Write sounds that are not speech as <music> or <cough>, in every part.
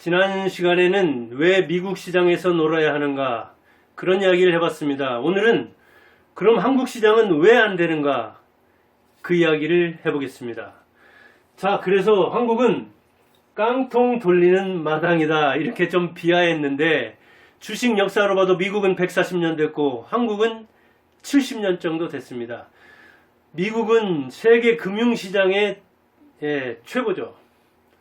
지난 시간에는 왜 미국 시장에서 놀아야 하는가 그런 이야기를 해봤습니다. 오늘은 그럼 한국 시장은 왜 안 되는가 그 이야기를 해보겠습니다. 자, 그래서 한국은 깡통 돌리는 마당이다 이렇게 좀 비하했는데 주식 역사로 봐도 미국은 140년 됐고 한국은 70년 정도 됐습니다. 미국은 세계 금융시장의 예, 최고죠.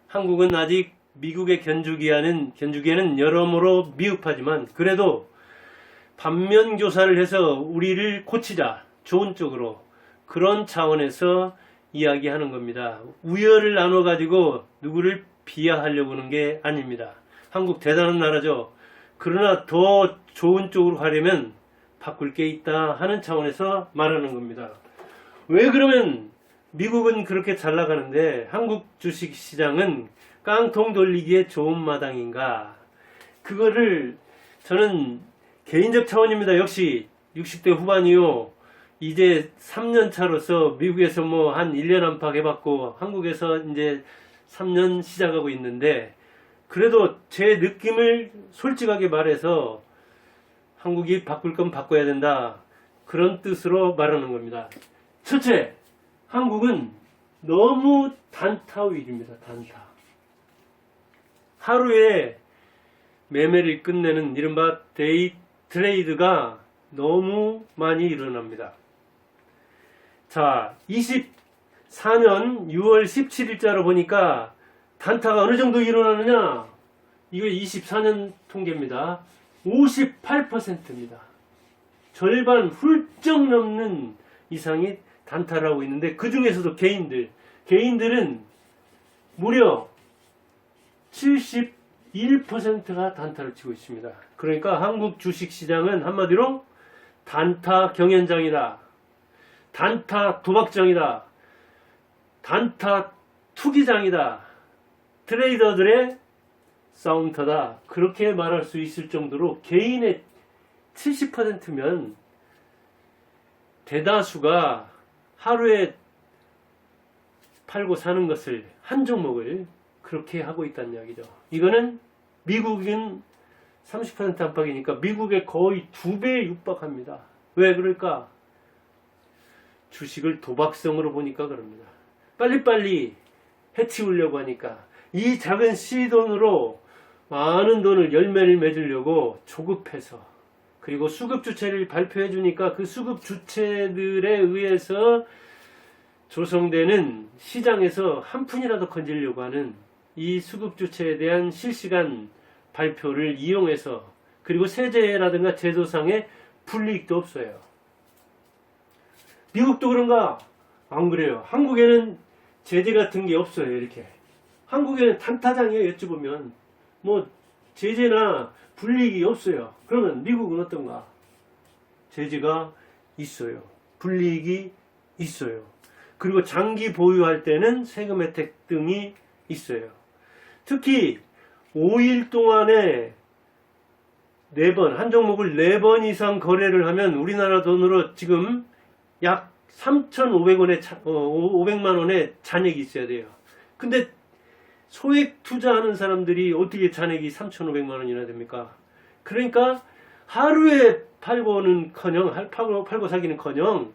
한국은 아직 미국의 견주기에는, 견주기에는 여러모로 미흡하지만 그래도 반면 교사를 해서 우리를 고치자. 좋은 쪽으로. 그런 차원에서 이야기하는 겁니다. 우열을 나눠 가지고 누구를 비하하려고 하는 게 아닙니다. 한국 대단한 나라죠. 그러나 더 좋은 쪽으로 가려면 바꿀 게 있다 하는 차원에서 말하는 겁니다. 왜 그러면 미국은 그렇게 잘 나가는데 한국 주식 시장은 깡통 돌리기에 좋은 마당인가? 그거를 저는 개인적 차원입니다. 역시 60대 후반이요. 이제 3년 차로서 미국에서 뭐 한 1년 안팎 해봤고 한국에서 이제 3년 시작하고 있는데 그래도 제 느낌을 솔직하게 말해서 한국이 바꿀 건 바꿔야 된다. 그런 뜻으로 말하는 겁니다. 첫째, 한국은 너무 단타윌입니다. 단타. 하루에 매매를 끝내는 이른바 데이 트레이드가 너무 많이 일어납니다. 자, 24년 6월 17일자로 보니까 단타가 어느 정도 일어나느냐? 이거 24년 통계입니다. 58%입니다. 절반 훌쩍 넘는 이상이 단타를 하고 있는데 그 중에서도 개인들, 개인들은 무려 71%가 단타를 치고 있습니다. 그러니까 한국 주식시장은 한마디로 단타 경연장이다. 단타 도박장이다. 단타 투기장이다. 트레이더들의 싸움터다. 그렇게 말할 수 있을 정도로 개인의 70%면 대다수가 하루에 팔고 사는 것을 한 종목을 그렇게 하고 있다는 이야기죠. 이거는 미국은 30% 안팎이니까 미국의 거의 두 배에 육박합니다. 왜 그럴까? 주식을 도박성으로 보니까 그럽니다. 빨리빨리 해치우려고 하니까 이 작은 시돈으로 많은 돈을 열매를 맺으려고 조급해서 그리고 수급 주체를 발표해 주니까 그 수급 주체들에 의해서 조성되는 시장에서 한 푼이라도 건지려고 하는 이 수급 주체에 대한 실시간 발표를 이용해서 그리고 세제라든가 제도상의 불이익도 없어요. 미국도 그런가? 안 그래요. 한국에는 제재 같은 게 없어요. 이렇게. 한국에는 단타장이에요. 여쭤보면. 뭐 제재나 불이익이 없어요. 그러면 미국은 어떤가? 제재가 있어요. 불이익이 있어요. 그리고 장기 보유할 때는 세금 혜택 등이 있어요. 특히 5일 동안에 4번, 한 종목을 4번 이상 거래를 하면 우리나라 돈으로 지금 약 3,500원에, 500만 원의 잔액이 있어야 돼요. 근데 소액 투자하는 사람들이 어떻게 잔액이 3,500만 원이나 됩니까? 그러니까 하루에 팔고는 커녕, 팔고, 팔고 사기는 커녕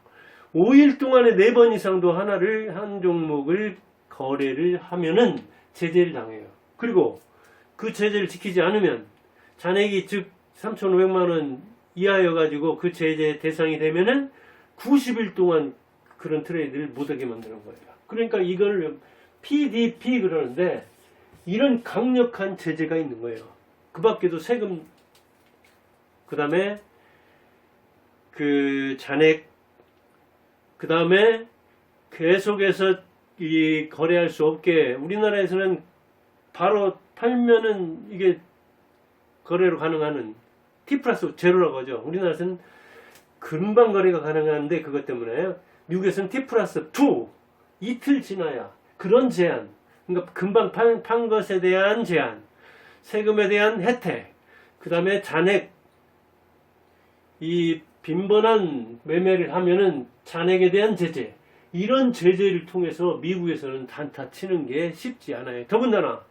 5일 동안에 4번 이상도 하나를, 한 종목을 거래를 하면은 제재를 당해요. 그리고 그 제재를 지키지 않으면 잔액이 즉 3,500만 원 이하여 가지고 그 제재 대상이 되면은 90일 동안 그런 트레이드를 못하게 만드는 거예요. 그러니까 이걸 PDP 그러는데 이런 강력한 제재가 있는 거예요. 그 밖에도 세금, 그 다음에 그 잔액, 그 다음에 계속해서 이 거래할 수 없게 우리나라에서는 바로 팔면은 이게 거래로 가능한 T 플러스 제로라고 하죠. 우리나라에서는 금방 거래가 가능한데 그것 때문에 미국에서는 T 플러스 2 이틀 지나야 그런 제한 그러니까 금방 판, 판 것에 대한 제한 세금에 대한 혜택 그 다음에 잔액. 이 빈번한 매매를 하면은 잔액에 대한 제재. 이런 제재를 통해서 미국에서는 단타 치는 게 쉽지 않아요. 더군다나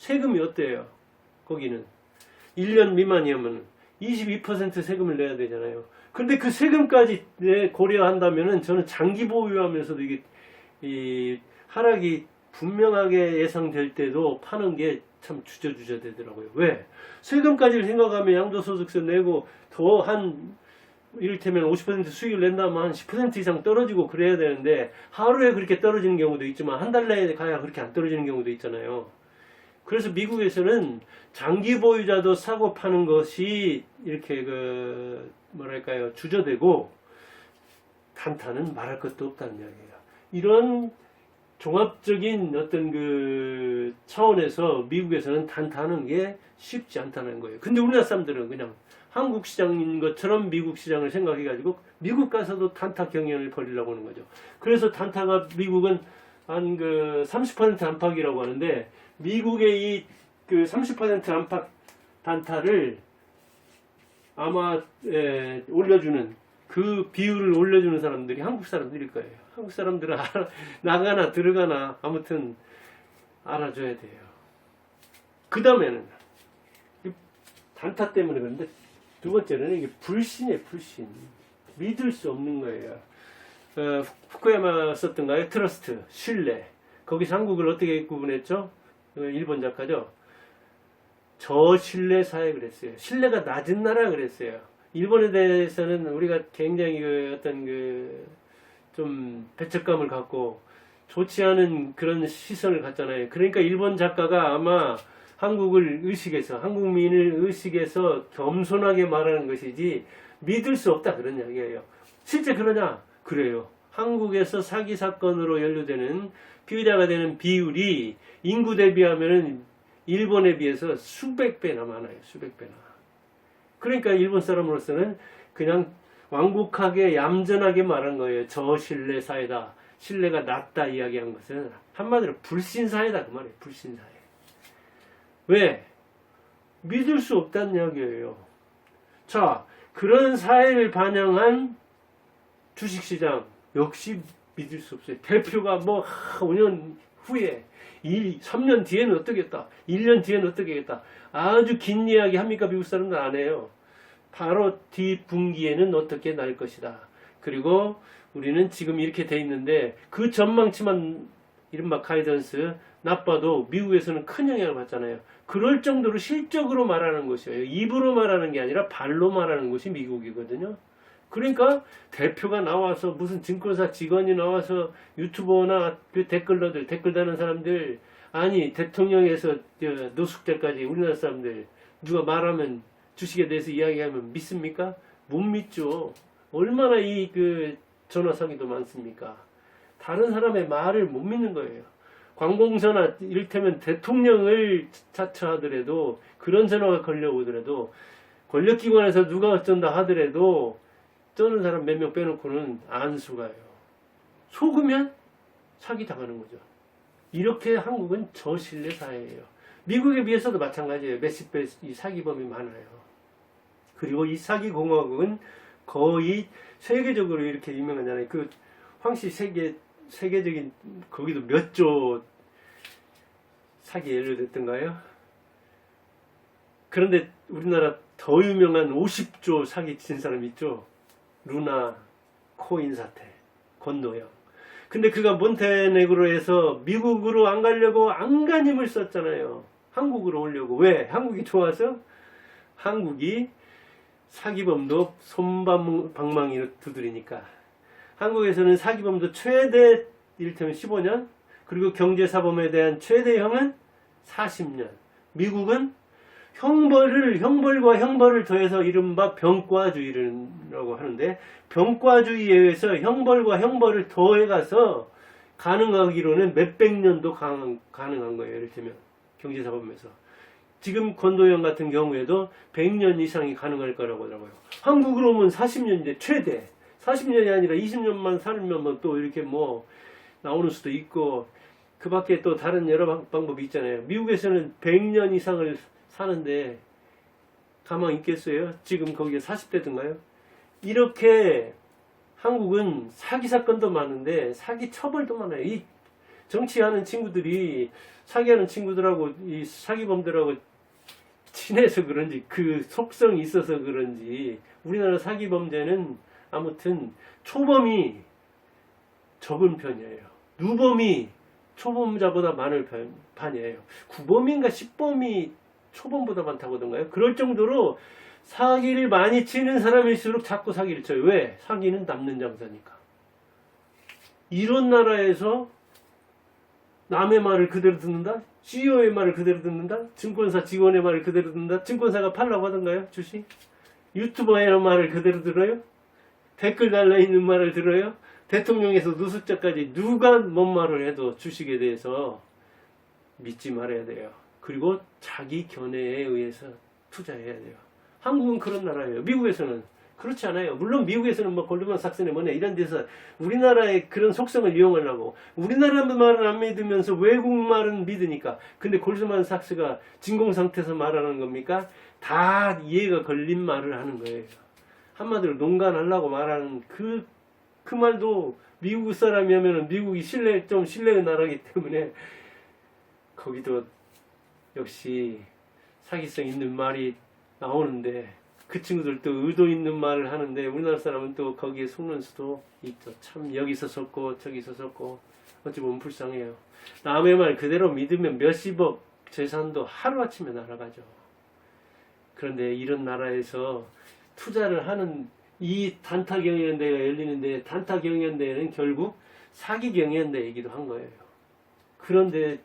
세금이 어때요 거기는 1년 미만이면 22% 세금을 내야 되잖아요. 근데 그 세금까지 내- 고려한다면은 저는 장기 보유하면서도 이게 이 하락이 분명하게 예상될 때도 파는 게 참 주저주저 되더라고요. 왜? 세금까지를 생각하면 양도소득세 내고 더 한 이를테면 50% 수익을 낸다면 한 10% 이상 떨어지고 그래야 되는데 하루에 그렇게 떨어지는 경우도 있지만 한 달 내에 가야 그렇게 안 떨어지는 경우도 있잖아요. 그래서 미국에서는 장기 보유자도 사고 파는 것이 이렇게 그 뭐랄까요 주저되고 단타는 말할 것도 없다는 이야기예요. 이런 종합적인 어떤 그 차원에서 미국에서는 단타하는 게 쉽지 않다는 거예요. 근데 우리나라 사람들은 그냥 한국 시장인 것처럼 미국 시장을 생각해가지고 미국 가서도 단타 경연을 벌이려고 하는 거죠. 그래서 단타가 미국은 한 그 30% 안팎이라고 하는데 미국의 이 그 30% 안팎 단타를 아마 에, 올려주는 그 비율을 올려주는 사람들이 한국 사람들일 거예요. 한국 사람들은 <laughs> 알아- 나가나 들어가나 아무튼 알아줘야 돼요. 그 다음에는 단타 때문에 그런데 두 번째는 이게 불신이에요, 불신. 믿을 수 없는 거예요. 어, 후쿠야마 썼던가요? 트러스트, 신뢰. 거기서 한국을 어떻게 구분했죠? 어, 일본 작가죠? 저신뢰 사회 그랬어요. 신뢰가 낮은 나라 그랬어요. 일본에 대해서는 우리가 굉장히 그 어떤 그 좀 배척감을 갖고 좋지 않은 그런 시선을 갖잖아요. 그러니까 일본 작가가 아마 한국을 의식해서 한국민을 의식해서 겸손하게 말하는 것이지 믿을 수 없다 그런 이야기예요. 실제 그러냐? 그래요. 한국에서 사기 사건으로 연루되는 피의자가 되는 비율이 인구 대비하면은 일본에 비해서 수백 배나 많아요. 수백 배나. 그러니까 일본 사람으로서는 그냥 완곡하게 얌전하게 말한 거예요. 저신뢰 사회다. 신뢰가 낮다 이야기한 것은 한마디로 불신 사회다 그 말이에요. 불신 사회. 왜? 믿을 수 없다는 이야기예요. 자, 그런 사회를 반영한 주식시장 역시 믿을 수 없어요. 대표가 뭐 하, 5년 후에 2, 3년 뒤에는 어떻겠다. 1년 뒤에는 어떻겠다. 아주 긴 이야기 합니까? 미국 사람들 안 해요. 바로 뒷분기에는 어떻게 날 것이다. 그리고 우리는 지금 이렇게 돼 있는데 그 전망치만 이른바 가이던스 나빠도 미국에서는 큰 영향을 받잖아요. 그럴 정도로 실적으로 말하는 것이에요. 입으로 말하는 게 아니라 발로 말하는 것이 미국이거든요. 그러니까 대표가 나와서 무슨 증권사 직원이 나와서 유튜버나 그 댓글러들 댓글 다는 사람들 아니 대통령에서 저 노숙자까지 우리나라 사람들 누가 말하면 주식에 대해서 이야기하면 믿습니까? 못 믿죠. 얼마나 이 그 전화 사기도 많습니까? 다른 사람의 말을 못 믿는 거예요. 관공서나 이를테면 대통령을 자처하더라도 그런 전화가 걸려오더라도 권력기관에서 누가 어쩐다 하더라도 떠는 사람 몇 명 빼놓고는 안 속아요. 속으면 사기 당하는 거죠. 이렇게 한국은 저신뢰 사회예요. 미국에 비해서도 마찬가지예요. 몇십 배 이 사기범이 많아요. 그리고 이 사기 공화국은 거의 세계적으로 이렇게 유명하잖아요. 그 황씨 세계 세계적인 거기도 몇 조 사기 연루됐던가요? 그런데 우리나라 더 유명한 50조 사기 친 사람 있죠? 루나 코인 사태, 권도영. 근데 그가 몬테네그로에서 미국으로 안 가려고 안간힘을 썼잖아요. 한국으로 오려고. 왜? 한국이 좋아서? 한국이 사기범도 손방망이로 두드리니까. 한국에서는 사기범도 최대 이를테면 15년, 그리고 경제사범에 대한 최대형은 40년. 미국은 형벌을 형벌과 형벌을 더해서 이른바 병과주의라고 하는데 병과주의에 의해서 형벌과 형벌을 더해가서 가능하기로는 몇백 년도 가능, 가능한 거예요. 예를 들면 경제사범에서 지금 권도영 같은 경우에도 100년 이상이 가능할 거라고 하더라고요. 한국으로 오면 40년인데 최대 40년이 아니라 20년만 살면 뭐또 이렇게 뭐 나오는 수도 있고 그 밖에 또 다른 여러 방- 방법이 있잖아요. 미국에서는 100년 이상을 사는데 가만히 있겠어요? 지금 거기에 40대든가요? 이렇게 한국은 사기 사건도 많은데 사기 처벌도 많아요. 이 정치하는 친구들이 사기하는 친구들하고 이 사기범들하고 친해서 그런지 그 속성이 있어서 그런지 우리나라 사기 범죄는 아무튼 초범이 적은 편이에요. 누범이 초범자보다 많을 편, 판이에요. 구범인가 10범이 초범보다 많다고 하던가요? 그럴 정도로 사기를 많이 치는 사람일수록 자꾸 사기를 쳐요. 왜? 사기는 남는 장사니까. 이런 나라에서 남의 말을 그대로 듣는다? CEO의 말을 그대로 듣는다? 증권사 직원의 말을 그대로 듣는다? 증권사가 팔라고 하던가요? 주식? 유튜버의 말을 그대로 들어요? 댓글 달려있는 말을 들어요? 대통령에서 누수자까지 누가 뭔 말을 해도 주식에 대해서 믿지 말아야 돼요. 그리고 자기 견해에 의해서 투자해야 돼요. 한국은 그런 나라예요. 미국에서는 그렇지 않아요. 물론 미국에서는 뭐 골드만 삭스네 뭐네 이런 데서 우리나라의 그런 속성을 이용하려고 우리나라 말은 안 믿으면서 외국 말은 믿으니까 근데 골드만 삭스가 진공 상태에서 말하는 겁니까? 다 이해가 걸린 말을 하는 거예요. 한마디로 농간하려고 말하는 그, 그 말도 미국 사람이면은 미국이 신뢰, 좀 신뢰의 나라기 때문에 거기도 역시 사기성 있는 말이 나오는데 그 친구들도 의도 있는 말을 하는데 우리나라 사람은 또 거기에 속는 수도 있죠. 참 여기서 속고 저기서 속고 어찌 보면 불쌍해요. 남의 말 그대로 믿으면 몇십억 재산도 하루아침에 날아가죠. 그런데 이런 나라에서 투자를 하는 이 단타 경연대회가 열리는데 단타 경연대회는 결국 사기 경연대회이기도 한 거예요. 그런데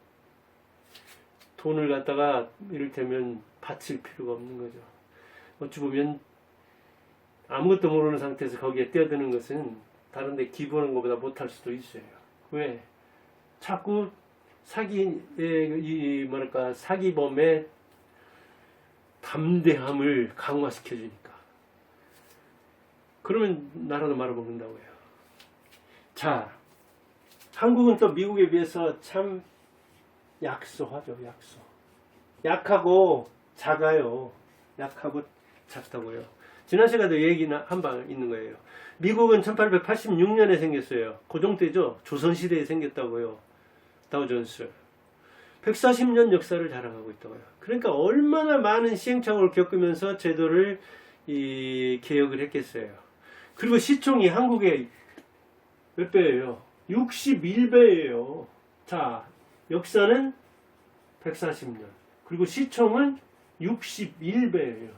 돈을 갖다가 이를테면 바칠 필요가 없는 거죠. 어찌 보면 아무것도 모르는 상태에서 거기에 뛰어드는 것은 다른데 기부하는 것보다 못할 수도 있어요. 왜? 자꾸 사기의 이 뭐랄까 사기범의 담대함을 강화시켜 주니까. 그러면 나라도 말아먹는다고요. 자, 한국은 또 미국에 비해서 참 약소하죠, 약소. 약하고 작아요. 약하고 작다고요. 지난 시간에도 얘기나 한 방 있는 거예요. 미국은 1886년에 생겼어요. 고종 때죠. 조선시대에 생겼다고요. 다우존스. 140년 역사를 자랑하고 있다고요. 그러니까 얼마나 많은 시행착오를 겪으면서 제도를 이 개혁을 했겠어요. 그리고 시총이 한국의 몇 배예요? 61배예요. 자, 역사는 140년. 그리고 시총은 61배예요.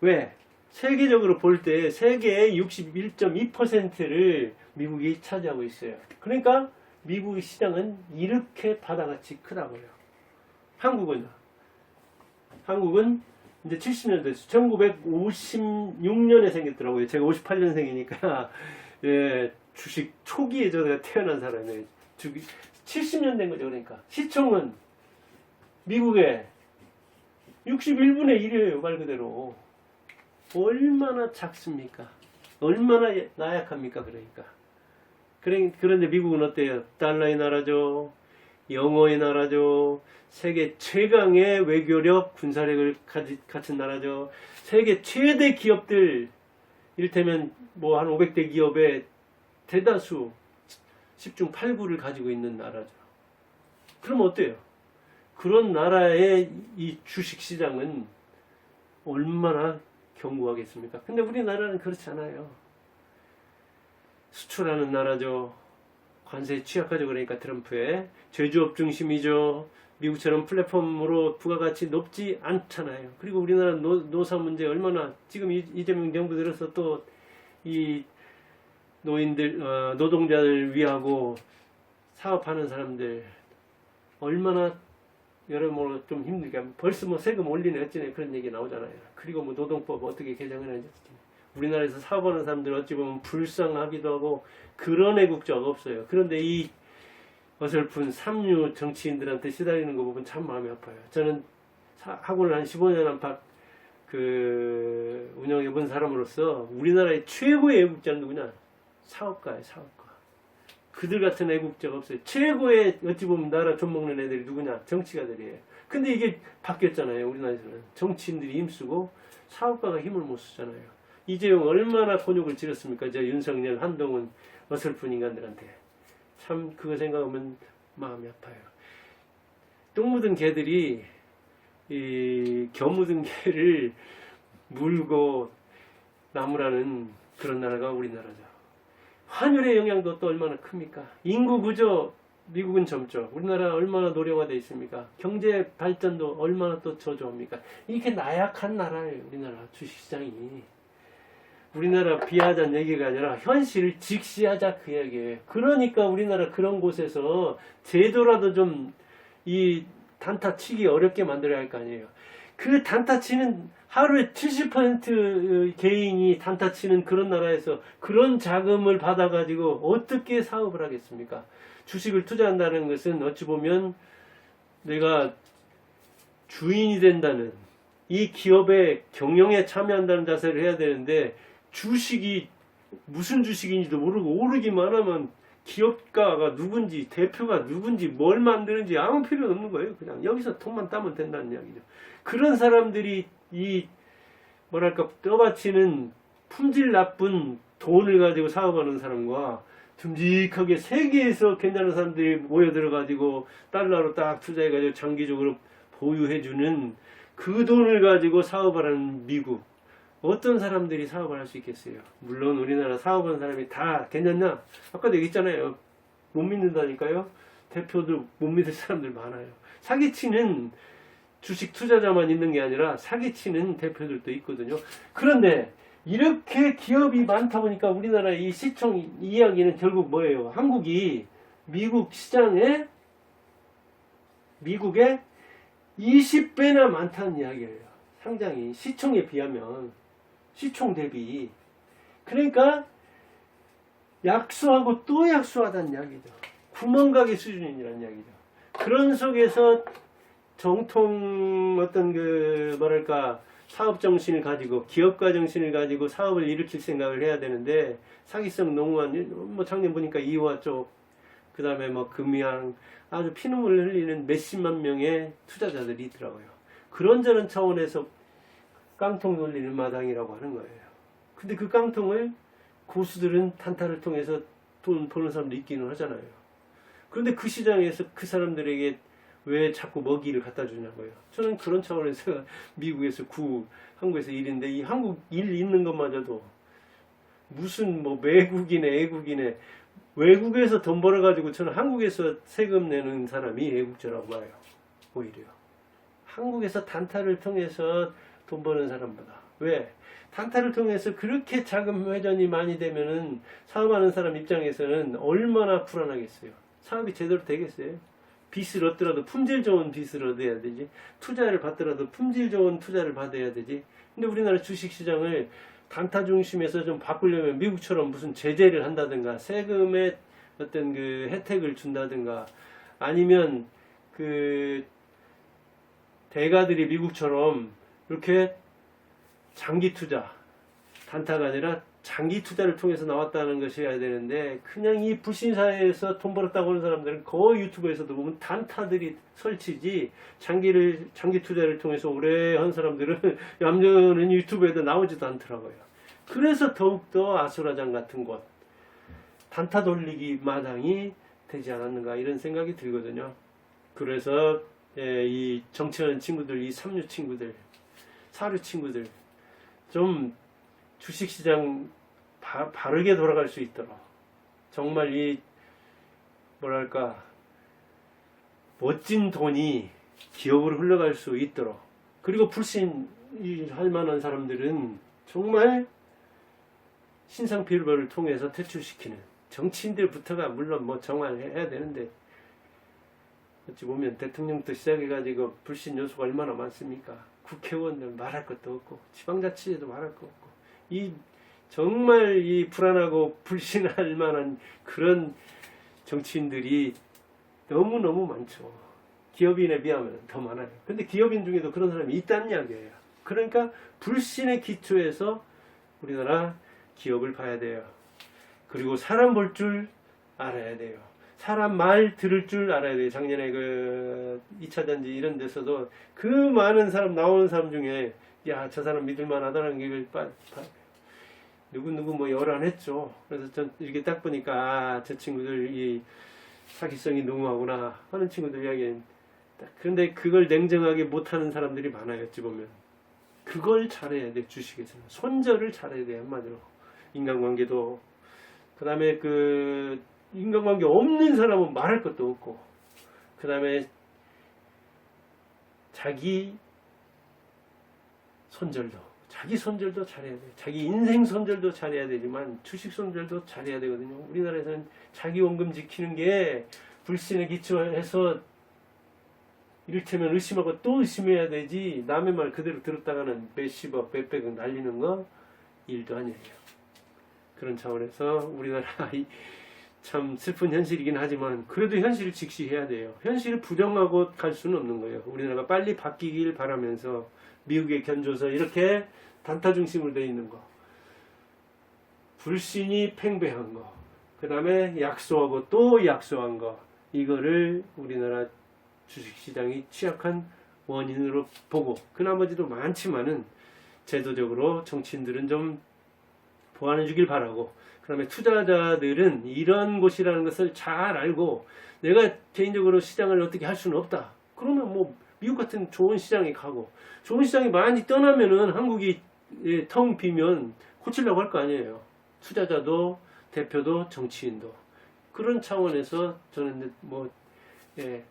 왜? 세계적으로 볼 때 세계의 61.2%를 미국이 차지하고 있어요. 그러니까 미국의 시장은 이렇게 바다같이 크다고요. 한국은 한국은 이제 70년 됐어. 1956년에 생겼더라고요. 제가 58년생이니까 <laughs> 예, 주식 초기에 제가 태어난 사람이에요. 주기 70년 된 거죠. 그러니까 시총은 미국의 61분의 1이에요. 말 그대로. 얼마나 작습니까? 얼마나 나약합니까? 그러니까. 그런데 미국은 어때요? 달러의 나라죠. 영어의 나라죠. 세계 최강의 외교력, 군사력을 가지, 갖춘 나라죠. 세계 최대 기업들, 이를테면 뭐 한 500대 기업의 대다수 10중 8구를 가지고 있는 나라죠. 그럼 어때요? 그런 나라의 이 주식 시장은 얼마나 견고하겠습니까? 근데 우리나라는 그렇지 않아요. 수출하는 나라죠. 관세에 취약하죠. 그러니까 트럼프의 제조업 중심이죠. 미국처럼 플랫폼으로 부가가치 높지 않잖아요. 그리고 우리나라 노, 노사 문제 얼마나 지금 이- 이재명 정부 들어서 또 이 노인들 어, 노동자들 위하고 사업하는 사람들 얼마나 여러모로 좀 힘들게 벌써 뭐 세금 올리네 어쩌네 그런 얘기 나오잖아요. 그리고 뭐 노동법 어떻게 개정하는지 우리나라에서 사업하는 사람들 어찌 보면 불쌍하기도 하고 그런 애국자가 없어요. 그런데 이 어설픈 삼류 정치인들한테 시달리는 거 보면 참 마음이 아파요. 저는 사- 학원을 한 15년 안팎 그 운영해 본 사람으로서 우리나라의 최고의 애국자는 누구냐? 사업가예요, 사업가. 그들 같은 애국자가 없어요. 최고의 어찌 보면 나라 좀 먹는 애들이 누구냐? 정치가들이에요. 근데 이게 바뀌었잖아요, 우리나라에서는. 정치인들이 힘쓰고 사업가가 힘을 못 쓰잖아요. 이재용 얼마나 곤욕을 치렀습니까? 저 윤석열, 한동훈 어설픈 인간들한테. 참 그거 생각하면 마음이 아파요. 똥 묻은 개들이 이 겨묻은 개를 물고 나무라는 그런 나라가 우리나라죠. 환율의 영향도 또 얼마나 큽니까? 인구 구조 미국은 젊죠. 우리나라 얼마나 노령화돼 있습니까? 경제 발전도 얼마나 또 저조합니까? 이렇게 나약한 나라예요. 우리나라 주식시장이. 우리나라 비하자는 얘기가 아니라 현실을 직시하자 그 얘기예요. 그러니까 우리나라 그런 곳에서 제도라도 좀 이 단타 치기 어렵게 만들어야 할 거 아니에요. 그 단타 치는 하루에 70% 개인이 단타 치는 그런 나라에서 그런 자금을 받아가지고 어떻게 사업을 하겠습니까? 주식을 투자한다는 것은 어찌 보면 내가 주인이 된다는 이 기업의 경영에 참여한다는 자세를 해야 되는데 주식이 무슨 주식인지도 모르고 오르기만 하면 기업가가 누군지 대표가 누군지 뭘 만드는지 아무 필요 없는 거예요. 그냥 여기서 돈만 따면 된다는 이야기죠. 그런 사람들이 이 뭐랄까 떠받치는 품질 나쁜 돈을 가지고 사업하는 사람과 듬직하게 세계에서 괜찮은 사람들이 모여들어 가지고 달러로 딱 투자해 가지고 장기적으로 보유해 주는 그 돈을 가지고 사업을 하는 미국 어떤 사람들이 사업을 할 수 있겠어요? 물론 우리나라 사업하는 사람이 다 괜찮나? 아까도 얘기했잖아요. 못 믿는다니까요. 대표들 못 믿을 사람들 많아요. 사기치는 주식 투자자만 있는 게 아니라 사기치는 대표들도 있거든요. 그런데 이렇게 기업이 많다 보니까 우리나라 이 시총 이야기는 결국 뭐예요? 한국이 미국 시장에 미국의 20배나 많다는 이야기예요. 상장이 시총에 비하면 시총 대비 그러니까 약수하고 또 약수하다는 이야기죠. 구멍가게 수준이라는 이야기죠. 그런 속에서 정통 어떤 그 뭐랄까 사업 정신을 가지고 기업가 정신을 가지고 사업을 일으킬 생각을 해야 되는데 사기성 농후한 뭐 작년 보니까 이화 쪽 그다음에 뭐 금양 아주 피눈물 흘리는 몇십만 명의 투자자들이 있더라고요. 그런저런 차원에서 깡통 돌리는 마당이라고 하는 거예요. 근데 그 깡통을 고수들은 탄타를 통해서 돈 버는 사람도 있기는 하잖아요. 그런데 그 시장에서 그 사람들에게 왜 자꾸 먹이를 갖다 주냐고요. 저는 그런 차원에서 <laughs> 미국에서 구, 한국에서 일인데 이 한국 일 있는 것마저도 무슨 뭐 외국인의 애국인의 외국에서 돈 벌어가지고 저는 한국에서 세금 내는 사람이 애국자라고 봐요. 오히려. 한국에서 단타를 통해서 돈 버는 사람보다. 왜? 단타를 통해서 그렇게 자금 회전이 많이 되면은 사업하는 사람 입장에서는 얼마나 불안하겠어요. 사업이 제대로 되겠어요. 빚을 얻더라도 품질 좋은 빚을 얻어야 되지. 투자를 받더라도 품질 좋은 투자를 받아야 되지. 근데 우리나라 주식시장을 단타 중심에서 좀 바꾸려면 미국처럼 무슨 제재를 한다든가 세금의 어떤 그 혜택을 준다든가 아니면 그 대가들이 미국처럼 이렇게 장기 투자 단타가 아니라 장기 투자를 통해서 나왔다는 것이어야 되는데 그냥 이 불신 사회에서 돈 벌었다고 하는 사람들은 거의 유튜브에서도 보면 단타들이 설치지 장기를 장기 투자를 통해서 오래 한 사람들은 <laughs> 얌전은 유튜브에도 나오지도 않더라고요. 그래서 더욱더 아수라장 같은 곳 단타 돌리기 마당이 되지 않았는가 이런 생각이 들거든요. 그래서 예, 이 정치하는 친구들, 이 삼류 친구들, 사류 친구들 좀 주식시장 바, 바르게 돌아갈 수 있도록 정말 이 뭐랄까 멋진 돈이 기업으로 흘러갈 수 있도록 그리고 불신할 만한 사람들은 정말 신상 필벌을 통해서 퇴출시키는 정치인들부터가 물론 뭐 정화해야 되는데 어찌 보면 대통령부터 시작해가지고 불신 요소가 얼마나 많습니까? 국회의원들 말할 것도 없고 지방자치제도 말할 거 없고 이 정말 이 불안하고 불신할 만한 그런 정치인들이 너무너무 많죠. 기업인에 비하면 더 많아요. 근데 기업인 중에도 그런 사람이 있다는 이야기예요. 그러니까 불신의 기초에서 우리나라 기업을 봐야 돼요. 그리고 사람 볼 줄 알아야 돼요. 사람 말 들을 줄 알아야 돼요. 작년에 그 2차 전지 이런 데서도 그 많은 사람 나오는 사람 중에 야 저 사람 믿을만 하다는 게 빠- 빠- 누구누구 뭐 열안했죠. 그래서 전 이렇게 딱 보니까 아, 저 친구들 이 사기성이 농후하구나 하는 친구들 이야기는 그런데 그걸 냉정하게 못하는 사람들이 많아요. 어찌 보면 그걸 잘해야 돼 주식에서는 손절을 잘해야 돼 한마디로 인간관계도 그 다음에 그 인간관계 없는 사람은 말할 것도 없고 그 다음에 자기 손절도 자기 손절도 잘해야 돼. 자기 인생 손절도 잘해야 되지만 주식 손절도 잘해야 되거든요. 우리나라에서는 자기 원금 지키는 게 불신에 기초해서 이를테면 의심하고 또 의심해야 되지 남의 말 그대로 들었다가는 몇십억 몇백억 날리는 거 일도 아니에요. 그런 차원에서 우리나라 이- 참 슬픈 현실이긴 하지만 그래도 현실을 직시해야 돼요. 현실을 부정하고 갈 수는 없는 거예요. 우리나라가 빨리 바뀌길 바라면서 미국에 견줘서 이렇게 단타 중심으로 되어 있는 거. 불신이 팽배한 거. 그 다음에 약소하고 또 약소한 거. 이거를 우리나라 주식시장이 취약한 원인으로 보고 그 나머지도 많지만은 제도적으로 정치인들은 좀 보완해 주길 바라고 그 다음에 투자자들은 이런 곳이라는 것을 잘 알고 내가 개인적으로 시장을 어떻게 할 수는 없다. 그러면 뭐 미국 같은 좋은 시장에 가고 좋은 시장이 많이 떠나면은 한국이 예, 텅 비면 고치려고 할 거 아니에요. 투자자도 대표도 정치인도 그런 차원에서 저는 뭐 예,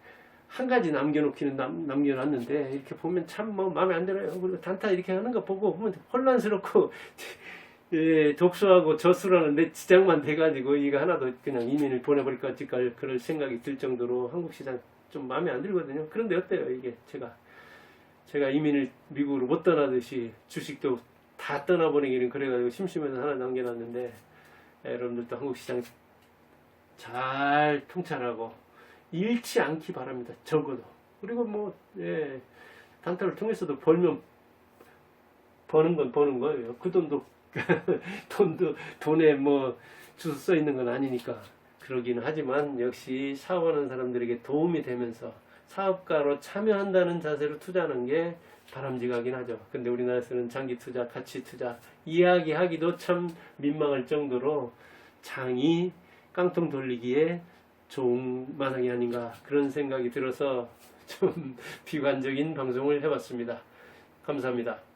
한 가지 남겨놓기는 남, 남겨놨는데 이렇게 보면 참 뭐 마음에 안 들어요. 그리고 단타 이렇게 하는 거 보고 보면 혼란스럽고 예, 독서하고 저술하는 내 지장만 돼가지고 이거 하나도 그냥 이민을 보내버릴까 어쩔까 그럴 생각이 들 정도로 한국 시장 좀 마음에 안 들거든요. 그런데 어때요 이게 제가 제가 이민을 미국으로 못 떠나듯이 주식도 다 떠나보내기는 그래가지고 심심해서 하나 남겨놨는데 예, 여러분들도 한국 시장 잘 통찰하고 잃지 않기 바랍니다. 적어도 그리고 뭐 예, 단타를 통해서도 벌면 버는 건 버는 거예요. 그 돈도 <laughs> 돈도 돈에 뭐 주소 써 있는 건 아니니까 그러기는 하지만 역시 사업하는 사람들에게 도움이 되면서 사업가로 참여한다는 자세로 투자하는 게 바람직하긴 하죠. 근데 우리나라에서는 장기 투자, 가치 투자 이야기하기도 참 민망할 정도로 장이 깡통 돌리기에 좋은 마상이 아닌가 그런 생각이 들어서 좀 <laughs> 비관적인 방송을 해봤습니다. 감사합니다.